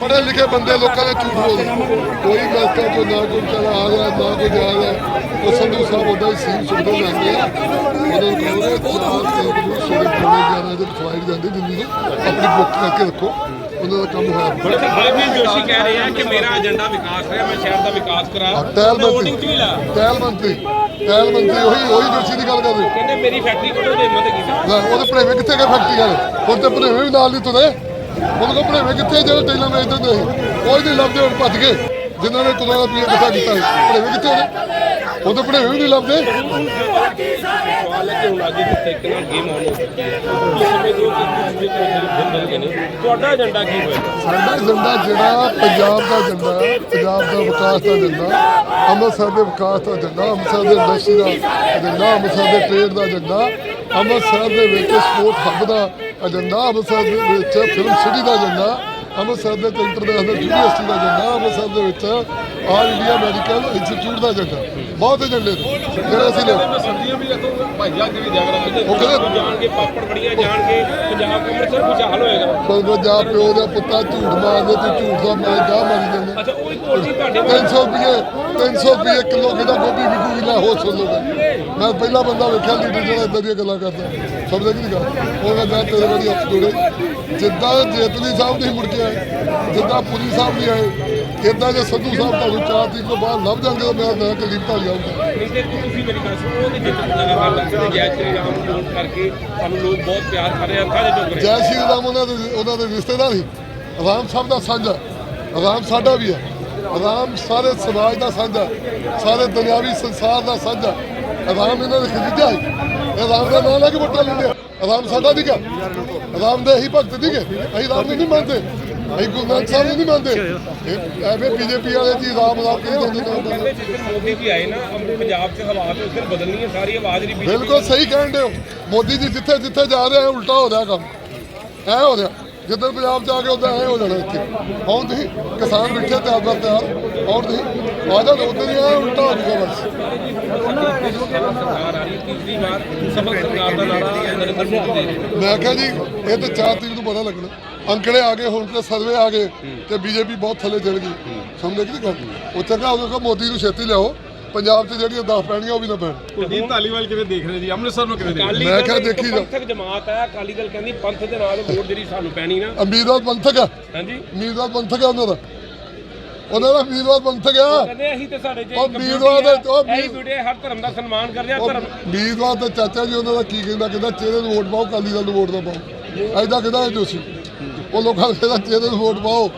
ਪੜ੍ਹੇ ਲਿਖੇ ਬੰਦੇ ਲੋਕਾਂ ਦੇ ਝੂਠ ਬੋਲਦੇ। ਕੋਈ ਗਲਤਾਂ ਤੋਂ ਨਾ ਕੋਈ ਚਲਾ ਆ ਰਿਹਾ ਨਾ ਕੋਈ ਜਾ ਰਿਹਾ ਉਹ ਸੰਧੂ ਸਾਹਿਬ ਉਹਦਾ ਹੀ ਸੀਨ ਸੁਣਦੇ ਲੈਂਦੇ ਆ ਉਹਨਾਂ ਨੂੰ 11 ਵਜੇ ਫਲਾਈਟ ਜਾਂਦੀ ਦਿੱਲੀ ਨੂੰ ਆਪਣੀ ਬੁੱਕ ਕਰਕੇ ਰੱਖੋ। ਉਹਨਾਂ ਦਾ ਕੰਮ ਹੋਇਆ। ਬਲਬੀਰ ਜੋਸ਼ੀ ਕਹਿ ਰਹੇ ਆ ਕਿ ਮੇਰਾ ਏਜੰਡਾ ਵਿਕਾਸ ਹੈ ਮੈਂ ਸ਼ਹਿਰ ਦਾ ਵਿਕਾਸ ਕਰਾ ਟੈਲ ਮੈਂ VOTING ਚ ਵੀ ਲਾ ਟੈਲ ਮੰਤਰੀ। ਟੈਲ ਮੰਤਰੀ ਉਹੀ ਉਹੀ ਜੋਸ਼ੀ ਦੀ ਗੱਲ ਕਰਦੇ ਕਹਿੰਦੇ ਮੇਰੀ ਫੈਕਟਰੀ ਕੋਲੋਂ ਦੇ ਹਿੰਮਤ ਕੀਤੀ ਲੈ ਉਹਦੇ ਭਣੇਵੇਂ ਕਿੱਥੇ ਗਏ ਫੈਕਟਰੀ ਵਾਲੇ? ਹੁਣ ਤੇ ਭਣੇਵੇਂ ਵੀ ਨਾਲ ਨਹੀਂ ਤੁਰੇ। ਉਹਨਾਂ ਕੋਲ ਭਣੇਵੇਂ ਕਿੱਥੇ ਜਿਹੜੇ ਟੈਲਾਂ ਵੇਚਦੇ ਹੁੰਦੇ ਸੀ, ਉਹ ਨਹੀਂ ਲੱਭਦੇ ਹੁਣ ਭੱਜ ਗਏ। ਜਿਨ੍ਹਾਂ ਨੇ ਤੁਰਾਂ ਦਾ ਕਿੱਥਾ ਕੀਤਾ ਸੀ। ਕਿੱਥੇ ਉਹਦੇ? ਉਹਦੇ ਭਣੇਵੇਂ ਵੀ ਨਹੀਂ ਲੱਭਦੇ। ਸਵਾਲ ਹੈ ਕਿ ਹੁਣ ਅੱਜ ਦੀ ਤਰੀਕੇ ਨਾਲ ਗੇਮ ਆਨ ਹੋ ਚੁੱਕੀ ਹੈ ਸਮੇਂ ਜੋ ਕਿ ਦੂਜੇ ਮਿਲ ਗਏ ਨੇ ਤੁਹਾਡਾ ਏਜੰਡਾ ਕੀ ਹੋਏਗਾ ਸਾਡਾ ਏਜੰਡਾ ਜਿਹੜਾ ਪੰਜਾਬ ਦਾ ਏਜੰਡਾ, ਪੰਜਾਬ ਦਾ ਵਿਕਾਸ ਦਾ ਏਜੰਡਾ, ਅੰਮ੍ਰਿਤਸਰ ਦੇ ਵਿਕਾਸ ਦਾ ਏਜੰਡਾ, ਅੰਮ੍ਰਿਤਸਰ ਦੇ ਇੰਡਸਟਰੀ ਦਾ ਏਜੰਡਾ, ਅੰਮ੍ਰਿਤਸਰ ਦੇ ਟ੍ਰੇਡ ਦਾ ਏਜੰਡਾ, ਅੰਮ੍ਰਿਤਸਰ ਦੇ ਵਿੱਚ ਸਪੋਰਟ ਹੱਬ ਦਾ ਏਜੰਡਾ ਅੰਮ੍ਰਿਤਸਰ ਦੇ ਵਿੱਚ ਫਿਲਮ ਸਿਟੀ ਦਾ ਏਜੰਡਾ ਅੰਮ੍ਰਿਤਸਰ ਦੇ ਇੰਟਰਨੈਸ਼ਨਲ ਯੂਨੀਵਰਸਿਟੀ ਦਾ ਏਜੰਡਾ ਅੰਮ੍ਰਿਤਸਰ ਦੇ ਵਿੱਚ ਆਲ ਇੰਡੀਆ ਮੈਡੀਕਲ ਇੰਸਟੀਚਿਊਟ ਦਾ ਏਜੰਡਾ। ਬਹੁਤ ਏਜੰਡੇ ਨੇ। ਜਿਹੜੇ ਅਸੀਂ ਲੈ ਸਰਦੀਆਂ ਵੀ ਇਥੋਂ ਭਾਈਆ ਉਹ ਕਹਿੰਦੇ- ਜਾਣਗੇ ਪਾਪੜ ਬੜੀਆਂ ਜਾਣਗੇ ਪੰਜਾਬ ਅੰਮ੍ਰਿਤਸਰ ਖੁਸ਼ਹਾਲ ਹੋਏਗਾ। ਪਿਓ ਦਾ ਪੁੱਤਾ ਝੂਠ ਮਾਰਦੇ ਤੇ ਝੂਠ ਦਾ ਮੈਂ ਜਾ ਮਾਰੀ ਜਾਂਦੇ। ਅੱਛਾ ਉਹ ਇੱਕ ਕੋਸ਼ਿਸ਼ ਤੁਹਾਡੇ ਵੱਲ 300 ਰੁਪਏ। 300 ਰੁਪਏ ਕਿਲੋ ਕਿਦਾ ਗੋਭੀ ਵਿਕੂਗੀ ਲੈ ਹੋ ਸੁਣ ਲਓ ਮੈਂ ਪਹਿਲਾ ਬੰਦਾ ਵੇਖਿਆ ਲੀਡਰ ਜਿਹੜਾ ਇਦਾਂ ਦੀਆਂ ਗੱਲਾਂ ਕਰਦਾ। ਸਮਝਦੇ ਕਿ ਨਹੀਂ ਗੱਲ? ਉਹ ਕਹਿੰਦਾ ਤੇਰੇ ਵਾਲੀ ਅੱਖ ਜੋੜੇ। ਜਿੱਦਾਂ ਜੇਤਲੀ ਸਾਹਿਬ ਨਹੀਂ ਮੁੜ ਕੇ ਆਏ ਜਿੱਦਾਂ ਪੁਰੀ ਸਾਹਿਬ ਨਹੀਂ ਆਏ ਇਦਾਂ ਜੇ ਸੰਧੂ ਸਾਹਿਬ ਤੁਹਾਨੂੰ ਚਾਰ ਤਰੀਕ ਤੋਂ ਬਾਅਦ ਲੱਭ ਜਾਂਦੇ ਤਾਂ ਮੈਂ ਮੈਂ ਕਲੀਪ ਤਾਂ ਜਾਊਂਗਾ ਤੁਸੀਂ ਮੇਰੀ ਗੱਲ ਸੁਣੋ ਉਹਦੀ ਜਿੱਤ ਲਗਾਤਾਰ ਲੱਗਦੀ ਜੈ ਸ਼੍ਰੀ ਰਾਮ ਨੂੰ ਕਰਕੇ ਸਾਨੂੰ ਲੋਕ ਬਹੁਤ ਪਿਆਰ ਕਰ ਰਹੇ ਆ ਅੱਖਾਂ ਦੇ ਚੁੱਕ ਰਹੇ ਜੈ ਸ਼੍ਰੀ ਰਾਮ ਉਹਨਾਂ ਦੇ ਉਹਨਾਂ ਦੇ ਰਿਸ਼ਤੇਦਾਰ ਸੀ ਰਾਮ ਸਭ ਦਾ ਸਾਂਝਾ ਰਾਮ ਸਾਡਾ ਵੀ ਹੈ ਰਾਮ ਸਾਰੇ ਸਮਾਜ ਦਾ ਸਾਂਝਾ ਸਾਰੇ ਦੁਨਿਆਵੀ ਸੰਸਾਰ ਦਾ ਸਾਂਝਾ। ਰਾਮ ਇਹਨਾਂ ਦੇ ਖਰੀਦਿਆ ਹੈ ਇਹ ਰਾਮ ਦਾ ਨਾਮ ਲੈ ਕੇ ਵੋਟਾਂ ਲੈਂਦੇ ਆ। ਰਾਮ ਸਾਡਾ ਦੀਗਾ ਰਾਮ ਦੇ ਹੀ ਭਗਤ ਦੀਗੇ ਅਸੀਂ ਰਾਮ ਨੂੰ ਨਹੀਂ ਮੰਨਦੇ। ਅਸੀਂ ਗੁਰੂ ਨਾਨਕ ਸਾਹਿਬ ਨੂੰ ਨਹੀਂ ਮੰਨਦੇ। ਐਵੇਂ ਬੀਜੇਪੀ ਵਾਲੇ ਜੀ ਰਾਮ ਰਾਮ ਕਹੀ ਜਾਂਦੇ ਕਹਿੰਦੇ ਨੇ ਮੋਦੀ ਜੀ ਆਏ ਨਾ ਪੰਜਾਬ 'ਚ ਹਾਲਾਤ ਦਿਨ ਬਦਲਣੀ ਹੈ ਸਾਰੀ ਆਵਾਜ਼ ਨਹੀਂ ਬਿਲਕੁਲ ਸਹੀ ਕਹਿੰਦੇ ਹੋ। ਮੋਦੀ ਜੀ ਜਿੱਥੇ ਜਿੱਥੇ ਜਾ ਰਹੇ ਆ ਉਲਟਾ ਹੋ ਰਿਹਾ ਕੰਮ। ਐ ਹੋ ਰਿਹਾ। ਜਿੱਦਾਂ ਪੰਜਾਬ ਜਾ ਕੇ ਉਦਾਂ ਐ ਹੋ ਜਾਣਾ ਇੱਥੇ। ਹੁਣ ਤੁਸੀਂ ਕਿਸਾਨ ਬੈਠੇ ਤੇ ਆਪਦਾ ਤਿਆਰ, ਹੁਣ ਤੁਸੀਂ ਆ ਉਧਰ ਹੀ ਐ ਉਲਟਾ ਹੋ ਜਾਊਗਾ ਬਸ। ਮੈਂ ਕਿਹਾ ਜੀ, ਇਹ ਤਾਂ 4 ਤਰੀਕ ਨੂੰ ਪਤਾ ਲੱਗਣਾ। ਅੰਕੜੇ ਆ ਗਏ, ਹੁਣ ਤੇ ਸਰਵੇ ਆ ਗਏ ਤੇ ਬੀਜੇਪੀ ਬਹੁਤ ਥੱਲੇ ਚਲ ਗਈ। ਸਮਝਦੇ ਕਿ ਨਹੀਂ ਗੱਲ? ਉਹ ਚੰਗਾ ਉਹਦੇ ਕੋਲ ਮੋਦੀ ਨੂੰ ਛੇਤੀ ਲਿਆਓ। ਪੰਜਾਬ 'ਚ ਜਿਹੜੀਆਂ 10 ਪੈਣੀਆਂ ਉਹ ਵੀ ਨਾ ਪੈਣ। ਕੁਲਦੀਪ ਧਾਲੀਵਾਲ ਕਿਵੇਂ ਦੇਖ ਰਹੇ ਜੀ? ਅੰਮ੍ਰਿਤਸਰ ਨੂੰ ਕਿਵੇਂ ਦੇਖ ਰਹੇ? ਅਕਾਲੀ ਮੈਂ ਕਿਹਾ ਦੇਖੀ ਜਾਓ। ਪੰਥਕ ਜਮਾਤ ਹੈ। ਅਕਾਲੀ ਦਲ ਕਹਿੰਦੀ ਪੰਥ ਦੇ ਨਾਲ ਵੋਟ ਜਿਹੜੀ ਸਾਨੂੰ ਪੈਣੀ ਨਾ। ਉਮੀਦਵਾਰ ਪੰਥਕ ਆ ਹਾਂਜੀ। ਉਮੀਦਵਾਰ ਪੰਥਕ ਆ ਉਹਨਾਂ ਦਾ। ਉਹਨਾਂ ਦਾ ਉਮੀਦਵਾਰ ਪੰਥਕ ਆ ਕਹਿੰਦੇ ਅਸੀਂ ਤੇ ਸਾਡੇ ਚ ਉਹ ਇੱਕ ਵੀਰਵਾਰ beauty ਦੇ- ਉਹ ਵੀਰ- ਹੈ, ਹਰ ਧਰਮ ਦਾ ਸਨਮਾਨ ਕਰਦੇ ਆ ਧਰਮ ਵੀਰਵਾਰ ਤੇ ਚਾਚਾ ਜੀ ਉਹਨਾਂ ਦਾ ਕੀ ਕਹਿੰਦਾ? ਕਹਿੰਦਾ ਚਿਹਰੇ ਨੂੰ ਵੋਟ ਪਾਓ ਕਾਲੀ ਦਲ ਨੂੰ ਵੋਟ ਨਾ ਪਾਓ। ਐਦਾਂ ਕਹਿੰਦਾ ਇਹ ਜੋਸ਼ੀ ਉਹ ਲੋਕਾਂ ਨੂੰ ਕਹਿੰਦਾ ਚਿਹਰੇ ਨੂੰ ਵੋਟ ਪਾਓ।